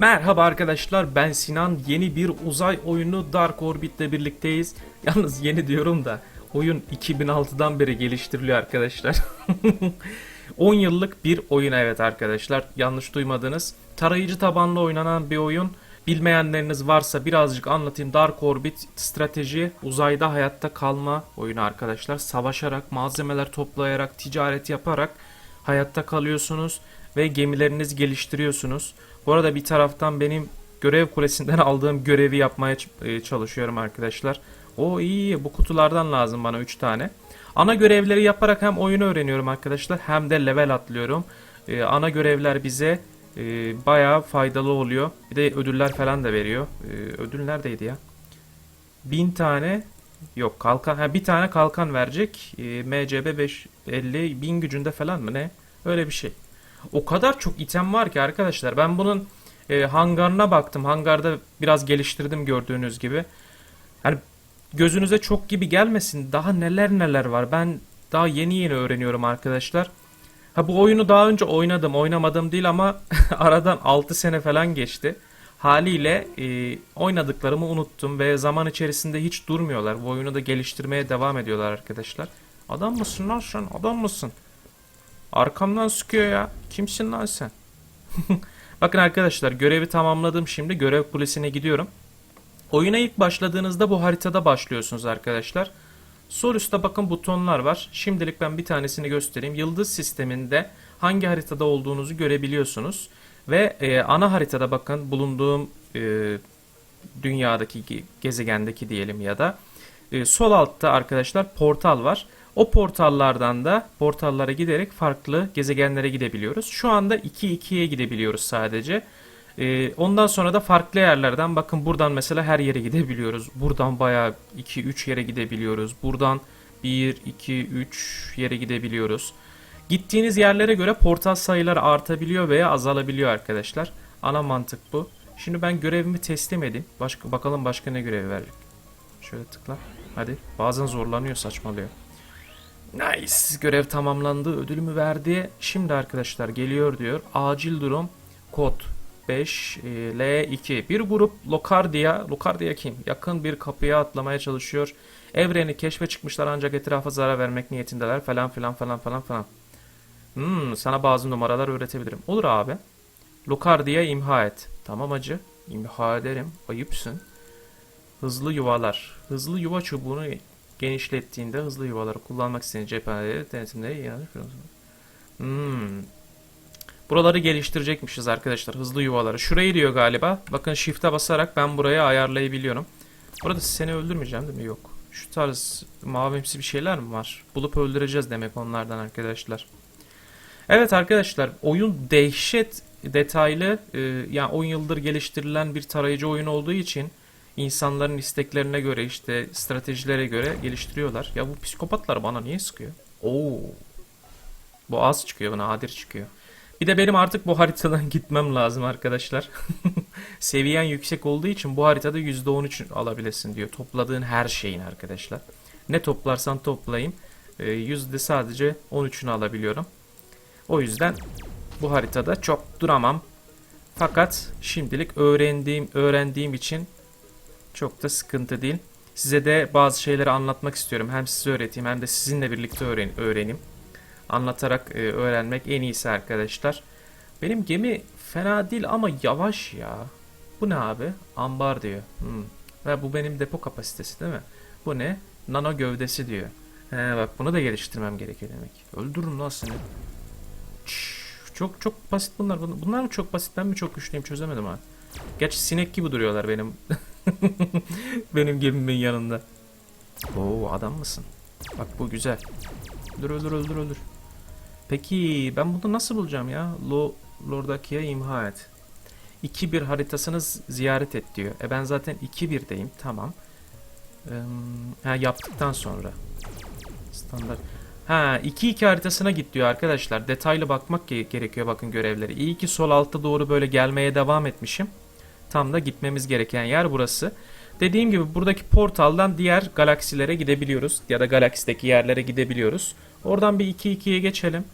Merhaba arkadaşlar ben Sinan yeni bir uzay oyunu Dark Orbit ile birlikteyiz. Yalnız yeni diyorum da oyun 2006'dan beri geliştiriliyor arkadaşlar. 10 yıllık bir oyun evet arkadaşlar yanlış duymadınız. Tarayıcı tabanlı oynanan bir oyun. Bilmeyenleriniz varsa birazcık anlatayım. Dark Orbit strateji uzayda hayatta kalma oyunu arkadaşlar. Savaşarak, malzemeler toplayarak, ticaret yaparak hayatta kalıyorsunuz ve gemilerinizi geliştiriyorsunuz. Bu arada bir taraftan benim görev kulesinden aldığım görevi yapmaya e, çalışıyorum arkadaşlar. O iyi bu kutulardan lazım bana 3 tane. Ana görevleri yaparak hem oyunu öğreniyorum arkadaşlar hem de level atlıyorum. E, ana görevler bize e, bayağı faydalı oluyor. Bir de ödüller falan da veriyor. E, ödül neredeydi ya? 1000 tane yok kalkan ha bir tane kalkan verecek. E, MCB 550 bin gücünde falan mı ne? Öyle bir şey. O kadar çok item var ki arkadaşlar. Ben bunun e, hangarına baktım. Hangarda biraz geliştirdim gördüğünüz gibi. Hani gözünüze çok gibi gelmesin. Daha neler neler var. Ben daha yeni yeni öğreniyorum arkadaşlar. Ha bu oyunu daha önce oynadım. Oynamadım değil ama aradan 6 sene falan geçti. Haliyle e, oynadıklarımı unuttum ve zaman içerisinde hiç durmuyorlar. Bu oyunu da geliştirmeye devam ediyorlar arkadaşlar. Adam mısın lan sen? Adam mısın? Arkamdan sıkıyor ya. Kimsin lan sen? Bakın arkadaşlar görevi tamamladım şimdi. Görev kulesine gidiyorum. Oyuna ilk başladığınızda bu haritada başlıyorsunuz arkadaşlar. Sol üstte bakın butonlar var. Şimdilik ben bir tanesini göstereyim. Yıldız sisteminde hangi haritada olduğunuzu görebiliyorsunuz. Ve e, ana haritada bakın bulunduğum e, dünyadaki ge- gezegendeki diyelim ya da e, sol altta arkadaşlar portal var. O portallardan da portallara giderek farklı gezegenlere gidebiliyoruz. Şu anda 2-2'ye gidebiliyoruz sadece. Ee, ondan sonra da farklı yerlerden bakın buradan mesela her yere gidebiliyoruz. Buradan bayağı 2-3 yere gidebiliyoruz. Buradan 1, 2, 3 yere gidebiliyoruz. Gittiğiniz yerlere göre portal sayıları artabiliyor veya azalabiliyor arkadaşlar. Ana mantık bu. Şimdi ben görevimi teslim edeyim. Başka, bakalım başka ne görevi verecek. Şöyle tıkla. Hadi. Bazen zorlanıyor saçmalıyor. Nice. Görev tamamlandı. Ödülümü verdi. Şimdi arkadaşlar geliyor diyor. Acil durum kod 5 e, L2. Bir grup Lokardia, Lokardia kim? Yakın bir kapıya atlamaya çalışıyor. Evreni keşfe çıkmışlar ancak etrafa zarar vermek niyetindeler falan filan falan falan falan. Hmm, sana bazı numaralar öğretebilirim. Olur abi. Lokardia imha et. Tamam acı. İmha ederim. Ayıpsın. Hızlı yuvalar. Hızlı yuva çubuğunu genişlettiğinde hızlı yuvaları kullanmak isteyen cephaneleri denetimleri yanlış Hmm. Buraları geliştirecekmişiz arkadaşlar. Hızlı yuvaları. Şurayı diyor galiba. Bakın shift'e basarak ben buraya ayarlayabiliyorum. Burada seni öldürmeyeceğim değil mi? Yok. Şu tarz mavimsi bir şeyler mi var? Bulup öldüreceğiz demek onlardan arkadaşlar. Evet arkadaşlar oyun dehşet detaylı e, yani 10 yıldır geliştirilen bir tarayıcı oyun olduğu için insanların isteklerine göre işte stratejilere göre geliştiriyorlar. Ya bu psikopatlar bana niye sıkıyor? Oo. Bu az çıkıyor, nadir çıkıyor. Bir de benim artık bu haritadan gitmem lazım arkadaşlar. Seviyen yüksek olduğu için bu haritada %13 alabilesin diyor. Topladığın her şeyin arkadaşlar. Ne toplarsan toplayayım. e, Yüzde sadece 13'ünü alabiliyorum. O yüzden bu haritada çok duramam. Fakat şimdilik öğrendiğim öğrendiğim için çok da sıkıntı değil. Size de bazı şeyleri anlatmak istiyorum. Hem size öğreteyim hem de sizinle birlikte öğren öğreneyim. Anlatarak e, öğrenmek en iyisi arkadaşlar. Benim gemi fena değil ama yavaş ya. Bu ne abi? Ambar diyor. Hmm. Ve bu benim depo kapasitesi değil mi? Bu ne? Nano gövdesi diyor. He bak bunu da geliştirmem gerekiyor demek. Öldürürüm lan seni. Çok çok basit bunlar. Bun- Bunlar mı çok basit ben mi çok güçlüyüm çözemedim ha. Gerçi sinek gibi duruyorlar benim. benim gemimin yanında. Oo adam mısın? Bak bu güzel. Öldür öldür öldür öldür. Peki ben bunu nasıl bulacağım ya? Lo imha et. 2-1 haritasını ziyaret et diyor. E ben zaten 2-1'deyim. Tamam. Eee, ha yaptıktan sonra. Standart. Ha 2-2 haritasına git diyor arkadaşlar. Detaylı bakmak ge- gerekiyor bakın görevleri. İyi ki sol altta doğru böyle gelmeye devam etmişim. Tam da gitmemiz gereken yer burası. Dediğim gibi buradaki portaldan diğer galaksilere gidebiliyoruz. Ya da galaksideki yerlere gidebiliyoruz. Oradan bir 2-2'ye geçelim.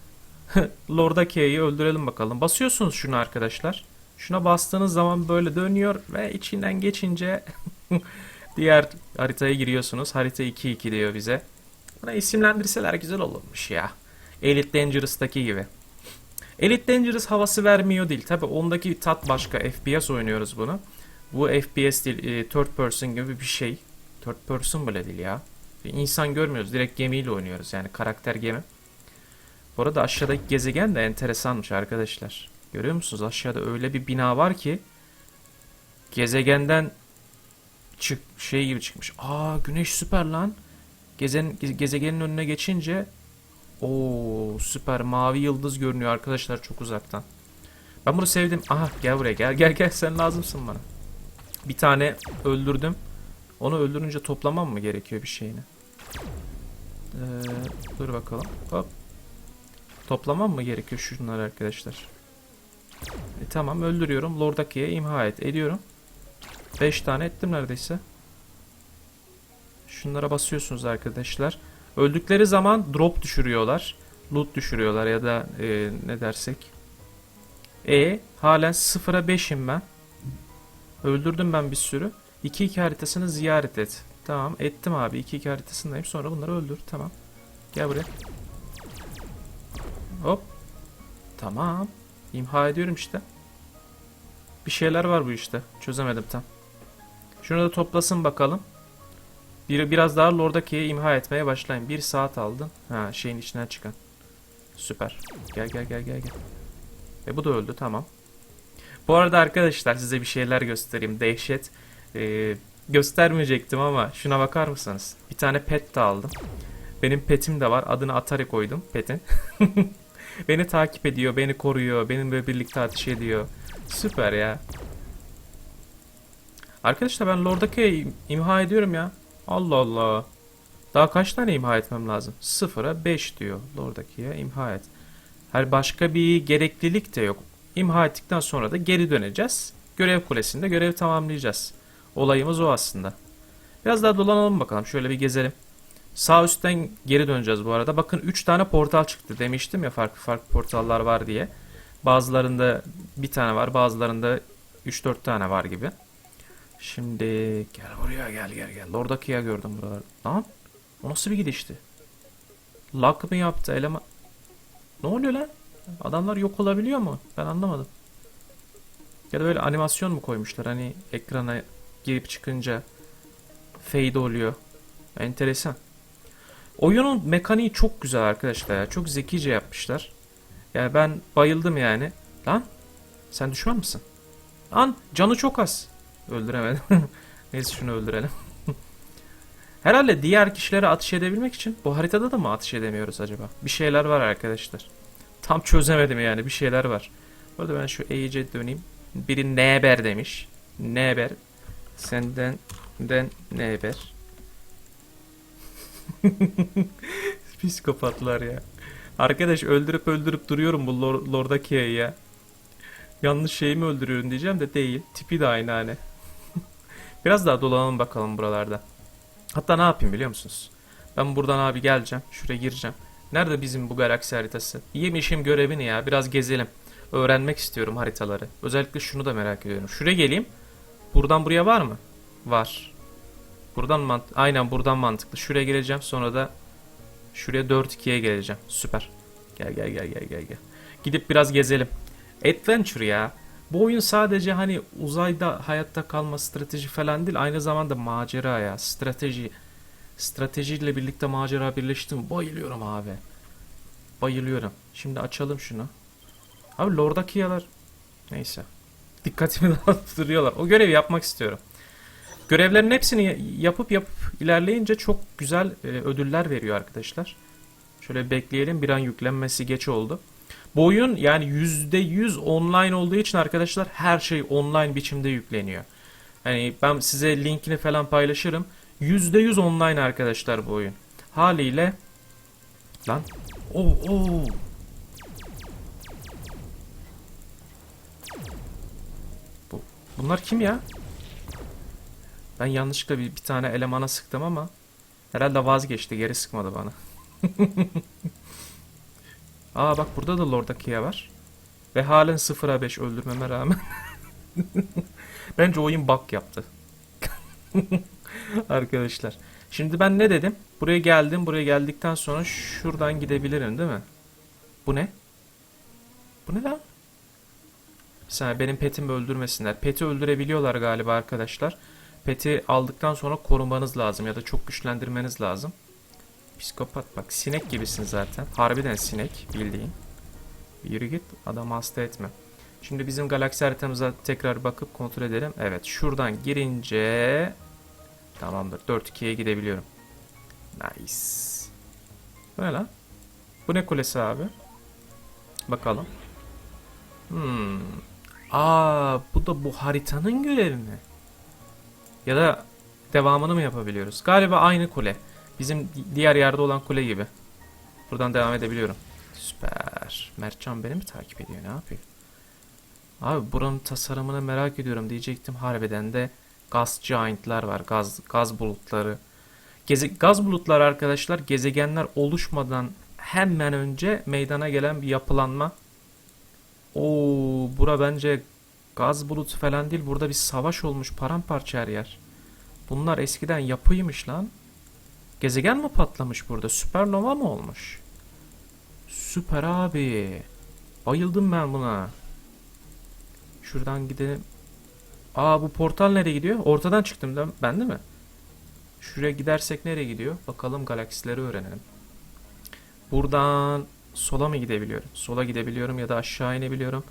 Lorda K'yi öldürelim bakalım. Basıyorsunuz şunu arkadaşlar. Şuna bastığınız zaman böyle dönüyor ve içinden geçince diğer haritaya giriyorsunuz. Harita 2-2 diyor bize. Buna isimlendirseler güzel olurmuş ya. Elite Dangerous'taki gibi. Elite Dangerous havası vermiyor değil. Tabi ondaki tat başka. FPS oynuyoruz bunu. Bu FPS değil. e, Third person gibi bir şey. Third person bile değil ya. Bir insan görmüyoruz. Direkt gemiyle oynuyoruz. Yani karakter gemi. Bu arada aşağıdaki gezegen de enteresanmış arkadaşlar. Görüyor musunuz? Aşağıda öyle bir bina var ki gezegenden çık şey gibi çıkmış. Aa güneş süper lan. Gezen, ge- gezegenin önüne geçince o süper mavi yıldız görünüyor arkadaşlar çok uzaktan. Ben bunu sevdim. Aha gel buraya gel gel gel sen lazımsın bana. Bir tane öldürdüm. Onu öldürünce toplamam mı gerekiyor bir şeyini? Ee, dur bakalım. Hop. Toplamam mı gerekiyor şunları arkadaşlar? E, tamam öldürüyorum. Lordaki'ye imha et. Ediyorum. 5 tane ettim neredeyse. Şunlara basıyorsunuz arkadaşlar. Öldükleri zaman drop düşürüyorlar. Loot düşürüyorlar ya da e, ne dersek. E halen 0'a 5'im ben. Öldürdüm ben bir sürü. 2-2 haritasını ziyaret et. Tamam ettim abi 2-2 haritasındayım. Sonra bunları öldür. Tamam. Gel buraya. Hop. Tamam. İmha ediyorum işte. Bir şeyler var bu işte. Çözemedim tam. Şunu da toplasın bakalım. Bir, biraz daha Lord'daki'ye imha etmeye başlayın. Bir saat aldın. Ha şeyin içinden çıkan. Süper. Gel gel gel gel gel. E bu da öldü tamam. Bu arada arkadaşlar size bir şeyler göstereyim. Dehşet. Ee, göstermeyecektim ama şuna bakar mısınız? Bir tane pet de aldım. Benim petim de var. Adını Atari koydum petin. beni takip ediyor, beni koruyor, benimle birlikte ateş ediyor. Süper ya. Arkadaşlar ben Lord'daki'ye imha ediyorum ya. Allah Allah. Daha kaç tane imha etmem lazım? Sıfıra 5 diyor. Lord'daki'ye imha et. Her başka bir gereklilik de yok. İmha ettikten sonra da geri döneceğiz. Görev kulesinde görev tamamlayacağız. Olayımız o aslında. Biraz daha dolanalım bakalım. Şöyle bir gezelim. Sağ üstten geri döneceğiz bu arada. Bakın 3 tane portal çıktı demiştim ya farklı farklı portallar var diye. Bazılarında bir tane var, bazılarında 3-4 tane var gibi. Şimdi gel buraya gel gel gel. Lordaki'ye gördüm buralar. Lan o nasıl bir gidişti? Lock mı yaptı eleman? Ne oluyor lan? Adamlar yok olabiliyor mu? Ben anlamadım. Ya da böyle animasyon mu koymuşlar? Hani ekrana girip çıkınca fade oluyor. Enteresan. Oyunun mekaniği çok güzel arkadaşlar ya. Çok zekice yapmışlar. Yani ben bayıldım yani. Lan sen düşman mısın? Lan canı çok az. Öldüremedim. Neyse şunu öldürelim. Herhalde diğer kişilere atış edebilmek için bu haritada da mı atış edemiyoruz acaba? Bir şeyler var arkadaşlar. Tam çözemedim yani bir şeyler var. Bu arada ben şu iyice döneyim. Biri ne haber demiş. Ne haber? Senden den ne haber? Psikopatlar ya. Arkadaş öldürüp öldürüp duruyorum bu lor, Lordakia'yı ya. Yanlış şeyi mi öldürüyorum diyeceğim de değil. Tipi de aynı hani. Biraz daha dolanalım bakalım buralarda. Hatta ne yapayım biliyor musunuz? Ben buradan abi geleceğim. Şuraya gireceğim. Nerede bizim bu galaksi haritası? Yemişim görevini ya. Biraz gezelim. Öğrenmek istiyorum haritaları. Özellikle şunu da merak ediyorum. Şuraya geleyim. Buradan buraya var mı? Var. Buradan mant Aynen buradan mantıklı. Şuraya geleceğim. Sonra da şuraya 4-2'ye geleceğim. Süper. Gel gel gel gel gel gel. Gidip biraz gezelim. Adventure ya. Bu oyun sadece hani uzayda hayatta kalma strateji falan değil. Aynı zamanda macera ya. Strateji. Stratejiyle birlikte macera birleştim. Bayılıyorum abi. Bayılıyorum. Şimdi açalım şunu. Abi Lordakiyalar. Neyse. Dikkatimi dağıttırıyorlar. O görevi yapmak istiyorum. Görevlerin hepsini yapıp yapıp ilerleyince çok güzel e, ödüller veriyor arkadaşlar. Şöyle bekleyelim. Bir an yüklenmesi geç oldu. Bu yani %100 online olduğu için arkadaşlar her şey online biçimde yükleniyor. Hani ben size linkini falan paylaşırım. %100 online arkadaşlar bu oyun. Haliyle lan oo oo Bu, bunlar kim ya? Ben yanlışlıkla bir, bir tane elemana sıktım ama herhalde vazgeçti geri sıkmadı bana. Aa bak burada da Lordakiya var. Ve halen 0'a 5 öldürmeme rağmen. Bence oyun bug yaptı. Arkadaşlar. Şimdi ben ne dedim? Buraya geldim. Buraya geldikten sonra şuradan gidebilirim değil mi? Bu ne? Bu ne lan? Bir benim petimi öldürmesinler. Peti öldürebiliyorlar galiba arkadaşlar. Peti aldıktan sonra korumanız lazım ya da çok güçlendirmeniz lazım. Psikopat bak sinek gibisin zaten. Harbiden sinek bildiğin. Yürü git adam hasta etme. Şimdi bizim galaksi haritamıza tekrar bakıp kontrol edelim. Evet şuradan girince tamamdır 4-2'ye gidebiliyorum. Nice. Bu ne lan? Bu ne kulesi abi? Bakalım. Hmm. Aa, bu da bu haritanın görevi mi? Ya da devamını mı yapabiliyoruz? Galiba aynı kule. Bizim di- diğer yerde olan kule gibi. Buradan devam edebiliyorum. Süper. Mertcan beni mi takip ediyor? Ne yapıyor? Abi buranın tasarımını merak ediyorum diyecektim. Harbiden de gaz giant'lar var. Gaz gaz bulutları. Geze, gaz bulutları arkadaşlar gezegenler oluşmadan hemen önce meydana gelen bir yapılanma. Oo, bura bence gaz bulutu falan değil. Burada bir savaş olmuş paramparça her yer. Bunlar eskiden yapıymış lan. Gezegen mi patlamış burada? Süpernova mı olmuş? Süper abi. Bayıldım ben buna. Şuradan gidelim. Aa bu portal nereye gidiyor? Ortadan çıktım da ben değil mi? Şuraya gidersek nereye gidiyor? Bakalım galaksileri öğrenelim. Buradan sola mı gidebiliyorum? Sola gidebiliyorum ya da aşağı inebiliyorum.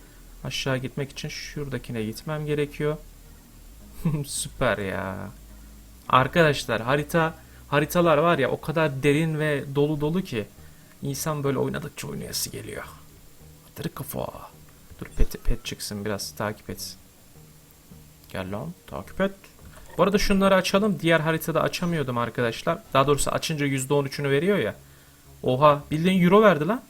Aşağı gitmek için şuradakine gitmem gerekiyor. Süper ya. Arkadaşlar harita haritalar var ya o kadar derin ve dolu dolu ki insan böyle oynadıkça oynayası geliyor. Atırı kafa. Dur pet, pet çıksın biraz takip etsin. Gel lan takip et. Bu arada şunları açalım. Diğer haritada açamıyordum arkadaşlar. Daha doğrusu açınca %13'ünü veriyor ya. Oha bildiğin euro verdi lan.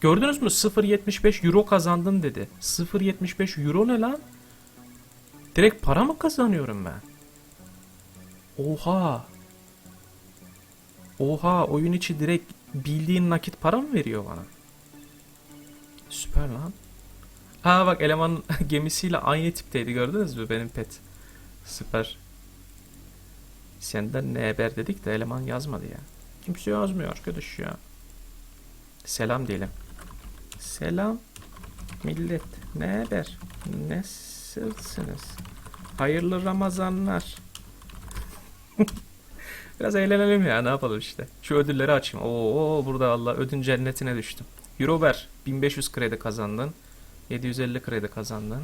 Gördünüz mü? 0.75 euro kazandın dedi. 0.75 euro ne lan? Direkt para mı kazanıyorum ben? Oha. Oha oyun içi direkt bildiğin nakit para mı veriyor bana? Süper lan. Ha bak elemanın gemisiyle aynı tipteydi gördünüz mü benim pet? Süper. Senden ne haber dedik de eleman yazmadı ya. Kimse yazmıyor arkadaş ya. Selam diyelim. Selam millet. Ne haber? Nasılsınız? Hayırlı Ramazanlar. Biraz eğlenelim ya ne yapalım işte. Şu ödülleri açayım. Oo burada Allah ödün cennetine düştüm. Euro ver. 1500 kredi kazandın. 750 kredi kazandın.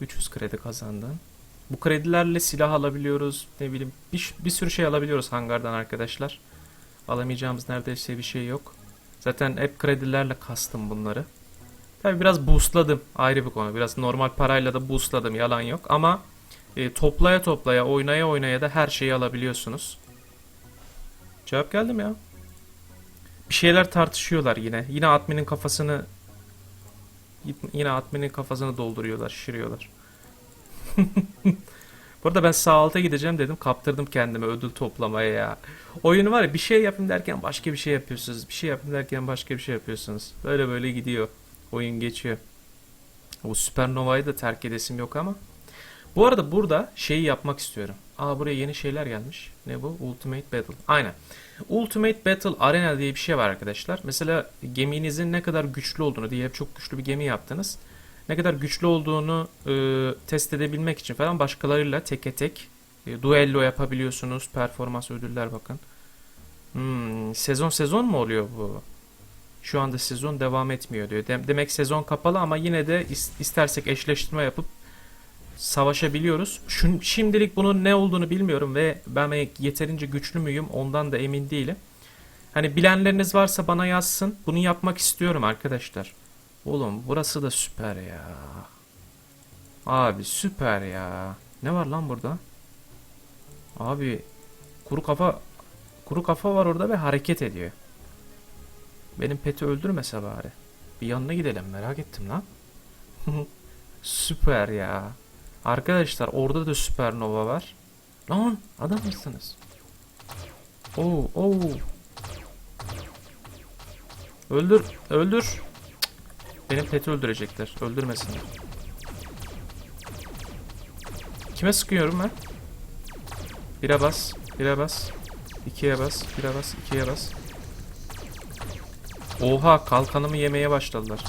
300 kredi kazandın. Bu kredilerle silah alabiliyoruz. Ne bileyim bir, bir sürü şey alabiliyoruz hangardan arkadaşlar. Alamayacağımız neredeyse bir şey yok. Zaten hep kredilerle kastım bunları. Tabi biraz boostladım. Ayrı bir konu. Biraz normal parayla da boostladım. Yalan yok. Ama e, toplaya toplaya, oynaya oynaya da her şeyi alabiliyorsunuz. Cevap geldi mi ya? Bir şeyler tartışıyorlar yine. Yine adminin kafasını yine adminin kafasını dolduruyorlar, şişiriyorlar. Bu arada ben sağ alta gideceğim dedim. Kaptırdım kendime ödül toplamaya ya. Oyun var ya bir şey yapayım derken başka bir şey yapıyorsunuz. Bir şey yapayım derken başka bir şey yapıyorsunuz. Böyle böyle gidiyor. Oyun geçiyor. Bu Supernova'yı da terk edesim yok ama. Bu arada burada şeyi yapmak istiyorum. Aa buraya yeni şeyler gelmiş. Ne bu? Ultimate Battle. Aynen. Ultimate Battle Arena diye bir şey var arkadaşlar. Mesela geminizin ne kadar güçlü olduğunu diye çok güçlü bir gemi yaptınız. Ne kadar güçlü olduğunu e, test edebilmek için falan başkalarıyla teke tek e, duello yapabiliyorsunuz. Performans ödüller bakın. Hmm, sezon sezon mu oluyor bu? Şu anda sezon devam etmiyor diyor. Dem- demek sezon kapalı ama yine de is- istersek eşleştirme yapıp savaşabiliyoruz. Şun- şimdilik bunun ne olduğunu bilmiyorum ve ben yeterince güçlü müyüm ondan da emin değilim. Hani bilenleriniz varsa bana yazsın. Bunu yapmak istiyorum arkadaşlar. Oğlum burası da süper ya. Abi süper ya. Ne var lan burada? Abi kuru kafa kuru kafa var orada ve hareket ediyor. Benim peti öldürmese bari. Bir yanına gidelim merak ettim lan. süper ya. Arkadaşlar orada da süpernova var. Lan adam mısınız? Oo, oo. Öldür, öldür. Benim peti öldürecekler. Öldürmesinler. Kime sıkıyorum ben? Bire bas. Bire bas. ikiye bas. Bire bas. ikiye bas. Oha kalkanımı yemeye başladılar.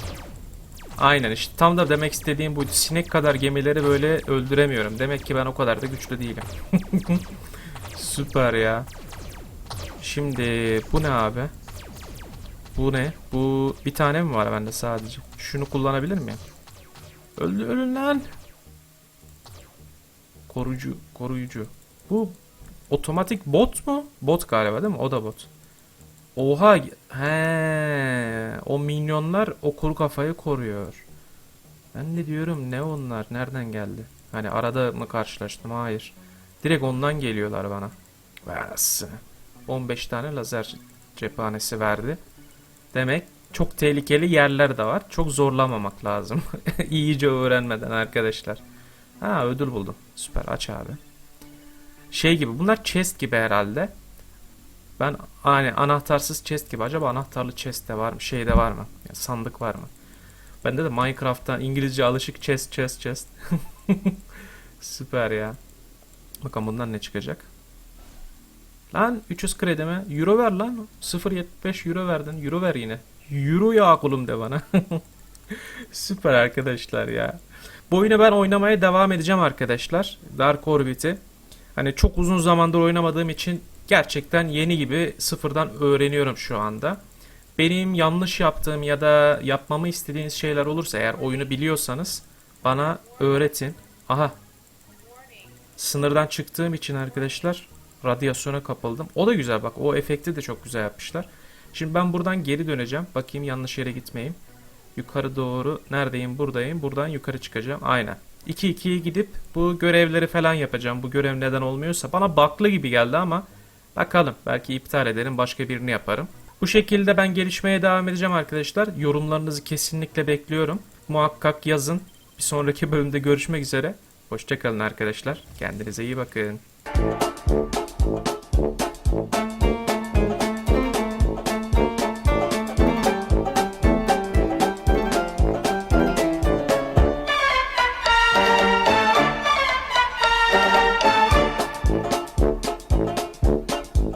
Aynen işte tam da demek istediğim buydu. Sinek kadar gemileri böyle öldüremiyorum. Demek ki ben o kadar da güçlü değilim. Süper ya. Şimdi bu ne abi? Bu ne? Bu bir tane mi var bende sadece? Şunu kullanabilir miyim? Öldü ölün lan. Koruyucu, koruyucu. Bu otomatik bot mu? Bot galiba değil mi? O da bot. Oha. He, o minyonlar o kuru kafayı koruyor. Ben de diyorum ne onlar? Nereden geldi? Hani arada mı karşılaştım? Hayır. Direkt ondan geliyorlar bana. Bas. 15 tane lazer cephanesi verdi. Demek çok tehlikeli yerler de var. Çok zorlamamak lazım. İyice öğrenmeden arkadaşlar. Ha ödül buldum. Süper aç abi. Şey gibi bunlar chest gibi herhalde. Ben hani anahtarsız chest gibi. Acaba anahtarlı chest de var mı? Şey de var mı? Yani sandık var mı? Bende de Minecraft'tan İngilizce alışık chest chest chest. Süper ya. Bakalım bundan ne çıkacak? Lan 300 kredi mi? Euro ver lan. 0.75 euro verdin. Euro ver yine. Euro ya kulum de bana. Süper arkadaşlar ya. Bu oyunu ben oynamaya devam edeceğim arkadaşlar. Dark Orbit'i. Hani çok uzun zamandır oynamadığım için gerçekten yeni gibi sıfırdan öğreniyorum şu anda. Benim yanlış yaptığım ya da yapmamı istediğiniz şeyler olursa eğer oyunu biliyorsanız bana öğretin. Aha. Sınırdan çıktığım için arkadaşlar radyasyona kapıldım. O da güzel bak. O efekti de çok güzel yapmışlar. Şimdi ben buradan geri döneceğim. Bakayım yanlış yere gitmeyeyim. Yukarı doğru. Neredeyim? Buradayım. Buradan yukarı çıkacağım. Aynen. 2-2'ye gidip bu görevleri falan yapacağım. Bu görev neden olmuyorsa. Bana baklı gibi geldi ama bakalım. Belki iptal ederim. Başka birini yaparım. Bu şekilde ben gelişmeye devam edeceğim arkadaşlar. yorumlarınızı kesinlikle bekliyorum. Muhakkak yazın. Bir sonraki bölümde görüşmek üzere. Hoşçakalın arkadaşlar. Kendinize iyi bakın.